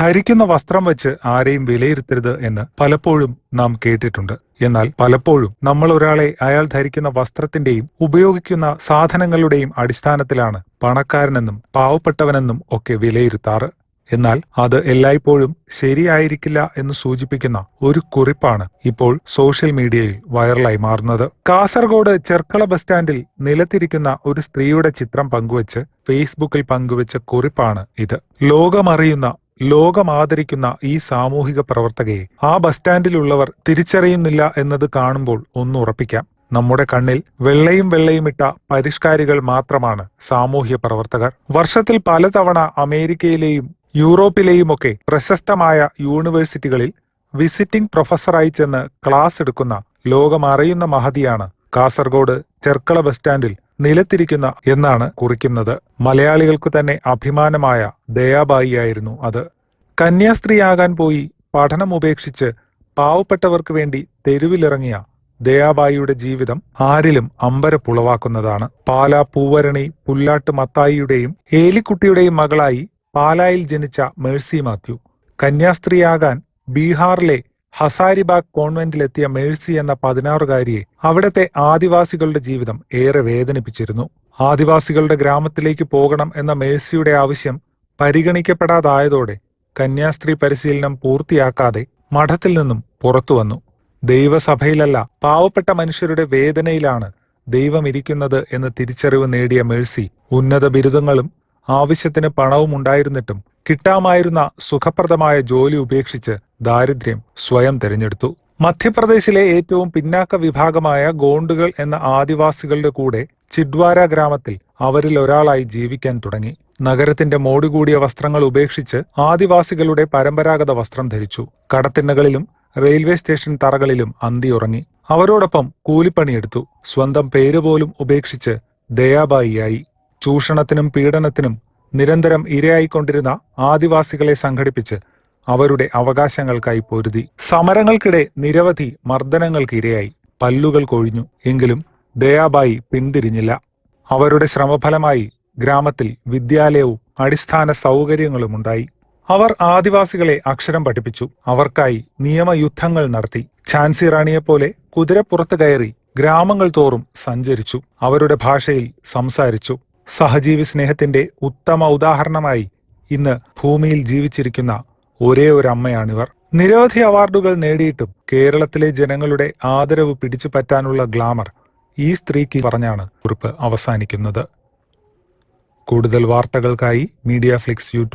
ധരിക്കുന്ന വസ്ത്രം വെച്ച് ആരെയും വിലയിരുത്തരുത് എന്ന് പലപ്പോഴും നാം കേട്ടിട്ടുണ്ട്. എന്നാൽ പലപ്പോഴും നമ്മൾ ഒരാളെ അയാൾ ധരിക്കുന്ന വസ്ത്രത്തിന്റെയും ഉപയോഗിക്കുന്ന സാധനങ്ങളുടെയും അടിസ്ഥാനത്തിലാണ് പണക്കാരനെന്നും പാവപ്പെട്ടവനെന്നും ഒക്കെ വിലയിരുത്താറ്. എന്നാൽ അത് എല്ലായ്പ്പോഴും ശരിയായിരിക്കില്ല എന്ന് സൂചിപ്പിക്കുന്ന ഒരു കുറിപ്പാണ് ഇപ്പോൾ സോഷ്യൽ മീഡിയയിൽ വൈറലായി മാറുന്നത്. കാസർഗോഡ് ചെർക്കള ബസ് സ്റ്റാൻഡിൽ നിലത്തിരിക്കുന്ന ഒരു സ്ത്രീയുടെ ചിത്രം പങ്കുവച്ച് ഫേസ്ബുക്കിൽ പങ്കുവച്ച കുറിപ്പാണ് ഇത്. ലോകമറിയുന്ന ലോകം ആദരിക്കുന്ന ഈ സാമൂഹിക പ്രവർത്തകയെ ആ ബസ് സ്റ്റാൻഡിലുള്ളവർ തിരിച്ചറിയുന്നില്ല എന്നത് കാണുമ്പോൾ ഒന്ന് ഉറപ്പിക്കാം. നമ്മുടെ കണ്ണിൽ വെള്ളയും വെള്ളയും ഇട്ട പരിഷ്കാരികൾ മാത്രമാണ് സാമൂഹ്യ പ്രവർത്തകർ. വർഷത്തിൽ പലതവണ അമേരിക്കയിലെയും യൂറോപ്പിലെയുമൊക്കെ പ്രശസ്തമായ യൂണിവേഴ്സിറ്റികളിൽ വിസിറ്റിംഗ് പ്രൊഫസറായി ചെന്ന് ക്ലാസ് എടുക്കുന്ന ലോകമറിയുന്ന മഹതിയാണ് കാസർഗോഡ് ചെർക്കള ബസ് സ്റ്റാൻഡിൽ നിലത്തിരിക്കുന്ന എന്നാണ് കുറിക്കുന്നത്. മലയാളികൾക്ക് തന്നെ അഭിമാനമായ ദയാബായി ആയിരുന്നു അത്. കന്യാസ്ത്രീയാകാൻ പോയി പഠനം ഉപേക്ഷിച്ച് പാവപ്പെട്ടവർക്ക് വേണ്ടി തെരുവിലിറങ്ങിയ ദയാബായിയുടെ ജീവിതം ആരിലും അമ്പരപ്പുളവാക്കുന്നതാണ്. പാലാ പൂവരണി പുല്ലാട്ട് മത്തായിയുടെയും ഏലിക്കുട്ടിയുടെയും മകളായി പാലായിൽ ജനിച്ച മേഴ്സി മാത്യു. കന്യാസ്ത്രീയാകാൻ ബീഹാറിലെ ഹസാരിബാഗ് കോൺവെന്റിലെത്തിയ മേഴ്സി എന്ന പതിനാറുകാരിയെ അവിടത്തെ ആദിവാസികളുടെ ജീവിതം ഏറെ വേദനിപ്പിച്ചിരുന്നു. ആദിവാസികളുടെ ഗ്രാമത്തിലേക്ക് പോകണം എന്ന മേഴ്സിയുടെ ആവശ്യം പരിഗണിക്കപ്പെടാതായതോടെ കന്യാസ്ത്രീ പരിശീലനം പൂർത്തിയാക്കാതെ മഠത്തിൽ നിന്നും പുറത്തു വന്നു. ദൈവസഭയിലല്ല പാവപ്പെട്ട മനുഷ്യരുടെ വേദനയിലാണ് ദൈവം ഇരിക്കുന്നത് എന്ന് തിരിച്ചറിവ് നേടിയ മേഴ്സി ഉന്നത ബിരുദങ്ങളും ആവശ്യത്തിന് പണവും ഉണ്ടായിരുന്നിട്ടും കിട്ടാമായിരുന്ന സുഖപ്രദമായ ജോലി ഉപേക്ഷിച്ച് ദാരിദ്ര്യം സ്വയം തിരഞ്ഞെടുത്തു. മധ്യപ്രദേശിലെ ഏറ്റവും പിന്നാക്ക വിഭാഗമായ ഗോണ്ടുകൾ എന്ന ആദിവാസികളുടെ കൂടെ ചിഡ്വാര ഗ്രാമത്തിൽ അവരിൽ ഒരാളായി ജീവിക്കാൻ തുടങ്ങി. നഗരത്തിന്റെ മോടുകൂടിയ വസ്ത്രങ്ങൾ ഉപേക്ഷിച്ച് ആദിവാസികളുടെ പരമ്പരാഗത വസ്ത്രം ധരിച്ചു. കടത്തിണ്ണകളിലും റെയിൽവേ സ്റ്റേഷൻ തറകളിലും അന്തിയുറങ്ങി അവരോടൊപ്പം കൂലിപ്പണിയെടുത്തു. സ്വന്തം പേര് പോലും ഉപേക്ഷിച്ച് ദയാബായിയായി. ചൂഷണത്തിനും പീഡനത്തിനും നിരന്തരം ഇരയായിക്കൊണ്ടിരുന്ന ആദിവാസികളെ സംഘടിപ്പിച്ച് അവരുടെ അവകാശങ്ങൾക്കായി പൊരുതി. സമരങ്ങൾക്കിടെ നിരവധി മർദ്ദനങ്ങൾക്ക് ഇരയായി. പല്ലുകൾ കൊഴിഞ്ഞു. എങ്കിലും ദയാബായി പിന്തിരിഞ്ഞില്ല. അവരുടെ ശ്രമഫലമായി ഗ്രാമത്തിൽ വിദ്യാലയവും അടിസ്ഥാന സൗകര്യങ്ങളും ഉണ്ടായി. അവർ ആദിവാസികളെ അക്ഷരം പഠിപ്പിച്ചു. അവർക്കായി നിയമയുദ്ധങ്ങൾ നടത്തി. ഝാൻസി റാണിയെപ്പോലെ കുതിരപ്പുറത്ത് കയറി ഗ്രാമങ്ങൾ തോറും സഞ്ചരിച്ചു. അവരുടെ ഭാഷയിൽ സംസാരിച്ചു. സഹജീവി സ്നേഹത്തിന്റെ ഉത്തമ ഉദാഹരണമായി ഇന്ന് ഭൂമിയിൽ ജീവിച്ചിരിക്കുന്ന ഒരേ ഒരു അമ്മയാണിവർ നിരവധി അവാർഡുകൾ നേടിയിട്ടും കേരളത്തിലെ ജനങ്ങളുടെ ആദരവ് പിടിച്ചു പറ്റാനുള്ള ഗ്ലാമർ ഈ സ്ത്രീക്ക് പറഞ്ഞാണ് കുറിപ്പ് അവസാനിക്കുന്നത്. കൂടുതൽ വാർത്തകൾക്കായി മീഡിയ ഫ്ലിക്സ് യൂട്യൂബ്